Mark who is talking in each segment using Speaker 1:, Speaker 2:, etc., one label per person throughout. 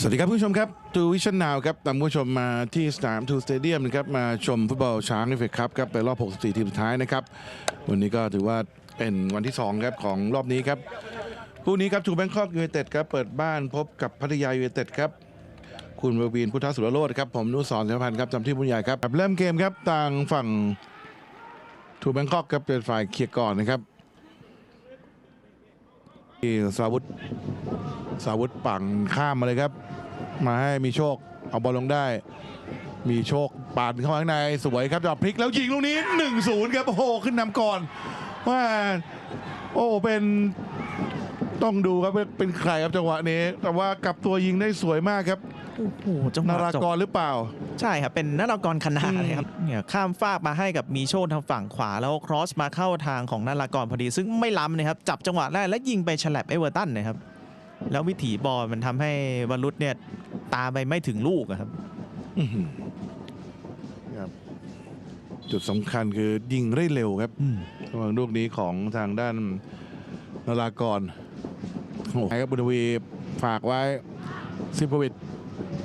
Speaker 1: สวัสดีครับผู้ชมครับทูวิชั่นนาวครับนำผู้ชมมาที่สนามทูสเตเดียมนะครับมาชมฟุตบอลช้างเอฟเอครับครับในรอบ 64 ทีมสุดท้ายนะครับ วันนี้ก็ถือว่าเป็นวันที่ 2 ครับ ของรอบนี้ครับคู่นี้ครับทูแบงคอกยูไนเต็ดครับ เปิดบ้านพบกับพัทยายูไนเต็ดครับ คุณเววีนพุทธสุรโรธครับ ผมนุสรเสมพันธ์ครับจำที่ผู้ใหญ่ครับเริ่มเกมครับต่างฝั่งทูแบงคอกครับเป็นฝ่ายเคลียร์ก่อนนะครับที่สราวุธ สาวุธปั่งข้ามมาเลยครับ มาให้มีโชคเอาบอลลงได้ มีโชคปาดเข้ามาข้างในสวยครับจับพลิกแล้วยิงลูกนี้ 1-0 ครับโอ้โหขึ้นนำก่อนว่าโอ้เป็นต้องดูครับว่าเป็นใครครับจังหวะนี้ แต่ว่ากลับตัวยิงได้สวยมากครับ
Speaker 2: โอ้โหจังห
Speaker 1: นาวะรา
Speaker 2: จบ
Speaker 1: กรหรือเปล่า
Speaker 2: ใช่ครับ เป็นนารากรคณา
Speaker 1: อืม
Speaker 2: เลยครับเนี่ยข้ามฟากมาให้กับมีโชตทางฝั่งขวาแล้วครอสมาเข้าทางของนารากรพอดี ซึ่งไม่ล้ำนะครับ จับจังหวะได้และยิงไปฉลับเอเวอร์ตันนะครับ แล้ววิถีบอลมันทำให้วรุษเนี่ยตามไปไม่ถึงลูกอะครับ
Speaker 1: อื้อหือครับ จุดสำคัญคือยิงได้เร็วครับ
Speaker 2: อืม
Speaker 1: ระหว่างลูกนี้ของทางด้านนารากรโอ้โหครับบุญทวีฝากไว้ซิปโควิด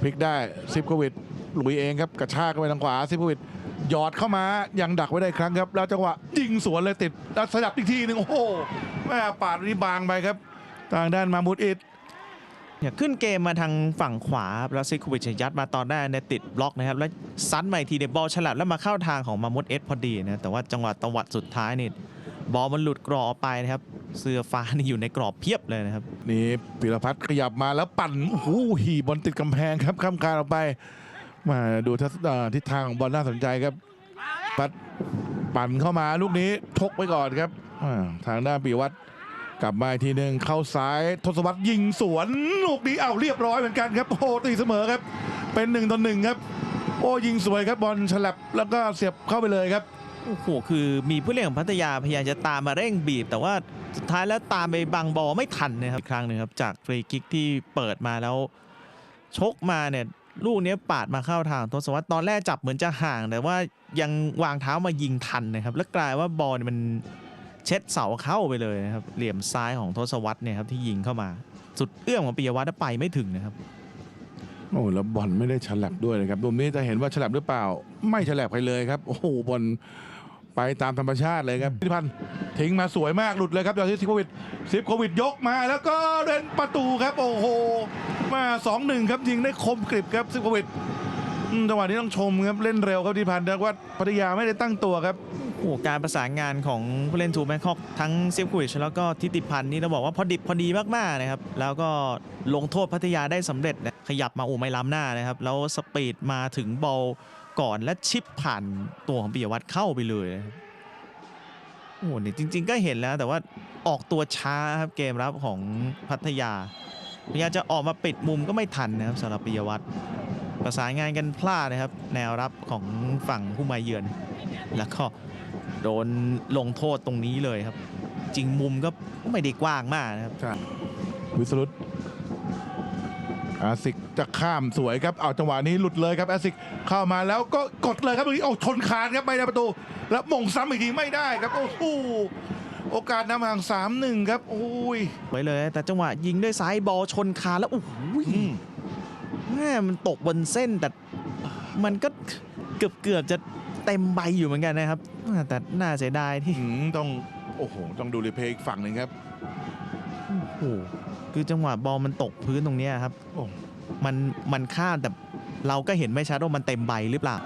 Speaker 1: พลิกได้ซิปโควิดลุยเองครับกระชากเข้าไปทางขวาซิปโควิดหยอดเข้ามายังดักไว้ได้อีกครั้งครับ แล้วจังหวะยิงสวนเลยติดแล้วสลับอีกทีหนึ่งโอ้โหแม่ปาดนี่บางไปครับ ทางด้านมามุดอิด
Speaker 2: เนี่ยขึ้นเกมมาทางฝั่งขวาแล้วซิโควิชยัดมาตอนแรกเนี่ยติดบล็อกนะครับ แล้วซัดมาอีกทีเดยบอลฉลับแล้วมาเข้าทางของมามุดเอสพอดีนะแต่ว่าจังหวะตวัดสุดท้ายนี่บอลมันหลุดกรอบออกไปนะครับ เสื้อฟ้านี่อยู่ในกรอบเพียบเลยนะครับ
Speaker 1: นี่ปิรพัฒน์ขยับมาแล้วปั่นโอ้โหหีบอลติดกำแพงครับข้ามคานออกไปมาดูทิศทางของบอลน่าสนใจครับปัดปั่นเข้ามาลูกนี้ทกไว้ก่อนครับทางด้านปีวัตร กลับมาอีกทีหนึ่งเข้าซ้ายทศวรรษยิงสวนลูกนี้เอาเรียบร้อยเหมือนกันครับโอ้โหตีเสมอครับ เป็นหนึ่งต่อหนึ่งครับ โอ้ยิงสวยครับบอลฉลับแล้วก็เสียบเข้าไปเลยครับ
Speaker 2: โอ้โหคือมีผู้เล่นของพัทยาพยายามจะตามมาเร่งบีบ แต่ว่าสุดท้ายแล้วตามไปบังบอลไม่ทันนะครับอีกครั้งหนึ่งครับจากฟรีคิกที่เปิดมาแล้ว ชกมาเนี่ยลูกนี้ปาดมาเข้าทางทศวรรษตอนแรกจับเหมือนจะห่าง แต่ว่ายังวางเท้ามายิงทันนะครับ แล้วกลายว่าบอลมัน เช็ดเสาเข้าไปเลยนะครับเหลี่ยมซ้ายของทศวรรษเนี่ยครับที่ยิงเข้ามา สุดเอื้อมของปิยวัฒน์ไปไม่ถึงนะครับ
Speaker 1: โอ้แล้วบอลไม่ได้ฉลับด้วยนะครับตรงนี้จะเห็นว่าฉลับหรือเปล่า ไม่ฉลับไปเลยครับ โอ้โหบอลไปตามธรรมชาติเลยครับพิพันธ์ทิ้งมาสวยมากหลุดเลยครับจากที่ซิปโควิดซิปโควิดยกมาแล้วก็เล่นประตูครับ โอ้โห มาสองหนึ่งครับยิงได้คมกริบครับซิปโควิดจังหวะนี้ต้องชมครับเล่นเร็วครับทิพันธ์แต่ว่าพัทยาไม่ได้ตั้งตัวครับ
Speaker 2: โอ้การประสานงานของผู้เล่นทูแบงคอกทั้งเซฟคุยชแล้วก็ทิติพันธ์นี่ต้องบอกว่าพอดิบพอดีมากๆนะครับ แล้วก็ลงโทษพัทยาได้สำเร็จนะขยับมาโอ้ไม่ล้ำหน้านะครับ แล้วสปีดมาถึงบอลก่อนและชิปผ่านตัวของปิยวัฒน์เข้าไปเลยโอ้โหนี่จริง ๆ ก็เห็นแล้วแต่ว่าออกตัวช้าครับเกมรับของพัทยาพยายามจะออกมาปิดมุมก็ไม่ทันนะครับสำหรับปิยวัฒน์ประสานงานกันพลาดนะครับ แนวรับของฝั่งผู้มาเยือน แล้วก็ โดนลงโทษตรงนี้เลยครับ จริงมุมก็ไม่ได้กว้างมากนะครับ
Speaker 1: ใช่วิสรุตอาสิกจะข้ามสวยครับ เอาจังหวะนี้หลุดเลยครับอาสิกเข้ามาแล้วก็กดเลยครับตรงนี้เอาชนคานครับไปในประตู แล้วมงซ้ำอีกทีไม่ได้ครับโอ้โหโอกาสนำห่างสามหนึ่งครับโอ้ย
Speaker 2: ไว้เลย แต่จังหวะยิงด้วยซ้ายบอลชนคานแล้วโอ้โห
Speaker 1: อืม
Speaker 2: แม่มันตกบนเส้นแต่มันก็เกือบเกือบๆจะ เต็มใบอยู่เหมือนกันนะครับ แต่น่าเสียดายที่
Speaker 1: อืมต้องโอ้โหต้องดูรีเพลย์อีกฝั่งหนึ่งครับ
Speaker 2: โอ้โหคือจังหวะบอลมันตกพื้นตรงเนี้ยครับ
Speaker 1: โอ้
Speaker 2: มันมันข้ามแต่เราก็เห็นไม่ชัดว่ามันเต็มใบหรือเปล่า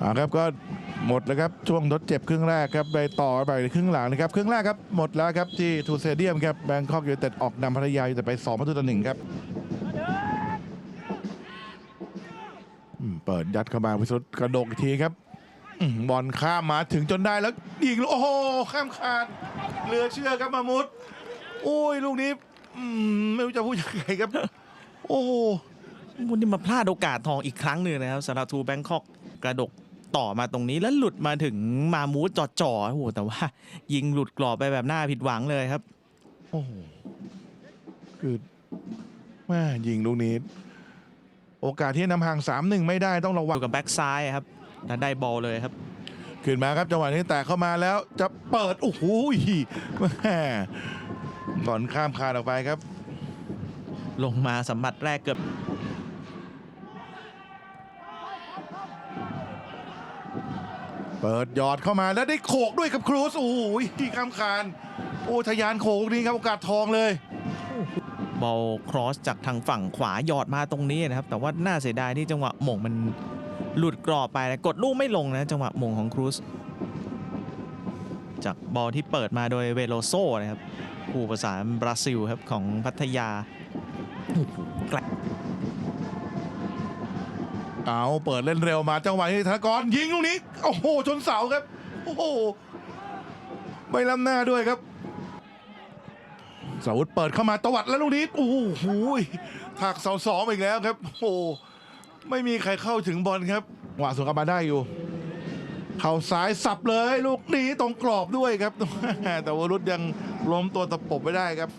Speaker 1: อ่าครับก็หมดแล้วครับช่วงทดเจ็บครึ่งแรกครับไปต่อไปครึ่งหลังนะครับครึ่งแรกครับหมดแล้วครับที่ทูเซเดียมครับแบงคอกยูไนเต็ดออกนำพัทยายูไนเต็ดไป2ประตูต่อหนึ่งครับอื เปิดยัดเข้ามาวิสุทธ์กระโดดอีกทีครับอืมบอลข้ามมาถึงจนได้แล้วยิงลูกโอ้โหข้ามคานเหลือเชื่อครับมามุดโอ้ยลูกนี้อืมไม่รู้จะพูดยังไงครับ โอ้โห
Speaker 2: วันนี้มาพลาดโอกาสทองอีกครั้งหนึ่งนะครับสำหรับทูแบงคอกกระดกต่อมาตรงนี้แล้วหลุดมาถึงมามูดจ่อๆโอ้โหแต่ว่า ยิงหลุดกรอบไปแบบน่าผิดหวังเลยครับ
Speaker 1: โอ้โหคือแม่ยิงลูกนี้ โอกาสที่จะนำห่างสามหนึ่งไม่ได้ต้องระวั
Speaker 2: องยู่กับแบ็กซ้ายครับแล้วได้บอลเลยครับ
Speaker 1: ขึ้นมาครับจังหวะนี้แตะเข้ามาแล้วจะเปิด โอ้โหแม่บอลข้ามคานออกไปครับ
Speaker 2: ลงมาสัมผัสแรกเกือบ
Speaker 1: เปิดหยอดเข้ามาแล้วได้โขกด้วยครับครูสโอ้โหที่ข้ามคาน โอ้ทะยานโขกนี่ครับโอกาสทองเลย
Speaker 2: บอลครอสจากทางฝั่งขวาหยอดมาตรงนี้นะครับ แต่ว่าน่าเสียดายที่จังหวะหม่งมันหลุดกรอบไปนะกดลูกไม่ลงนะจังหวะหม่งของครูสจากบอลที่เปิดมาโดยเวโลโซนะครับผู้ประสานบราซิลครับของพัทยาโอ้โหไกล
Speaker 1: เอาเปิดเล่นเร็วมาจังหวะนี้ธนกรยิงลูกนี้ โอ้โห ชนเสาครับ โอ้โหไม่ล้ำหน้าด้วยครับ สาวุธเปิดเข้ามาตวัดแล้วลูกนี้โอ้โหถักเสาสองอีกแล้วครับ โอ้ไม่มีใครเข้าถึงบอลครับหวะสวนกลับมาได้อยู่ เข่าซ้ายสับเลย ลูกนี้ตรงกรอบด้วยครับ แต่วรุษยังล้มตัวตะปบไม่ได้ครับ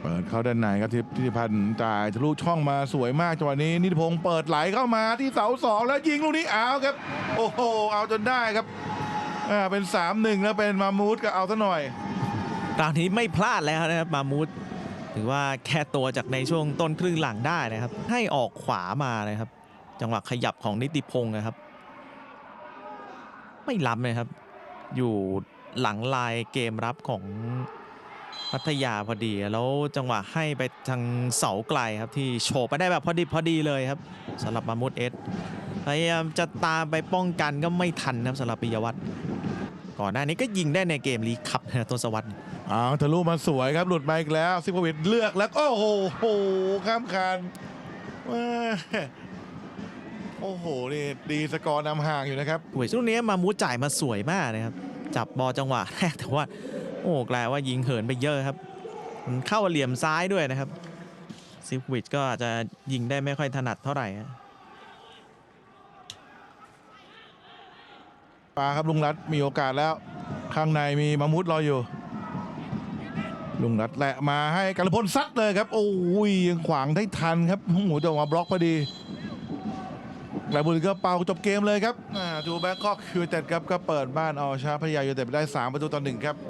Speaker 1: เปิดเข้าด้านในครับทิพทิติพันธ์จ่ายทะลุช่องมาสวยมากจังหวะนี้นิติพงศ์เปิดไหลเข้ามาที่เสาสองแล้วยิงลูกนี้เอาครับ โอ้โหเอาจนได้ครับอ่าเป็น3-1แล้วเป็นมามูดก็เอาซะหน่อย
Speaker 2: คราวนี้ไม่พลาดแล้วนะครับมามูดถือว่าแค่ตัวจากในช่วงต้นครึ่งหลังได้นะครับ ให้ออกขวามานะครับ จังหวะขยับของนิติพงศ์นะครับ ไม่ล้ำเลยครับ อยู่หลังลายเกมรับของพัทยาพอดี แล้วจังหวะให้ไปทางเสาไกลครับที่โฉบไปได้แบบพอดีพอดีเลยครับสำหรับมามุดเอสพยายามจะตามไปป้องกันก็ไม่ทันครับสำหรับปิยวัฒน์ก่อนหน้านี้ก็ยิงได้ในเกมลีกคัพนะต้นสวัสด์
Speaker 1: เอาทะลุมาสวยครับหลุดมาอีกแล้ว ซิโควิดเลือกแล้ว โอ้โหโหข้ามคานแม่โอ้โหนี่ดีสกอร์นำห่างอยู่นะครับ
Speaker 2: หวยช่วงนี้มามูจ่ายมาสวยมากนะครับ จับบอลจังหวะแรกแต่ว่า โอ้กลายว่ายิงเหินไปเยอะครับมันเข้าเหลี่ยมซ้ายด้วยนะครับ ซิฟวิชก็อาจจะยิงได้ไม่ค่อยถนัดเท่าไหร่ฮะ
Speaker 1: ปาครับลุงรัฐมีโอกาสแล้ว ข้างในมีมามุดรออยู่ ลุงรัดแหละมาให้กันพลซัดเลยครับ โอ้ยยังขวางได้ทันครับโอ้โหจะมาบล็อกพอดีแกลบุรีก็เป่าจบเกมเลยครับดูแบงคอกคิวเต็ดครับก็เปิดบ้านเอาชนะพัทยายูเต็ดไปได้ 3 ประตูต่อหนึ่งครับ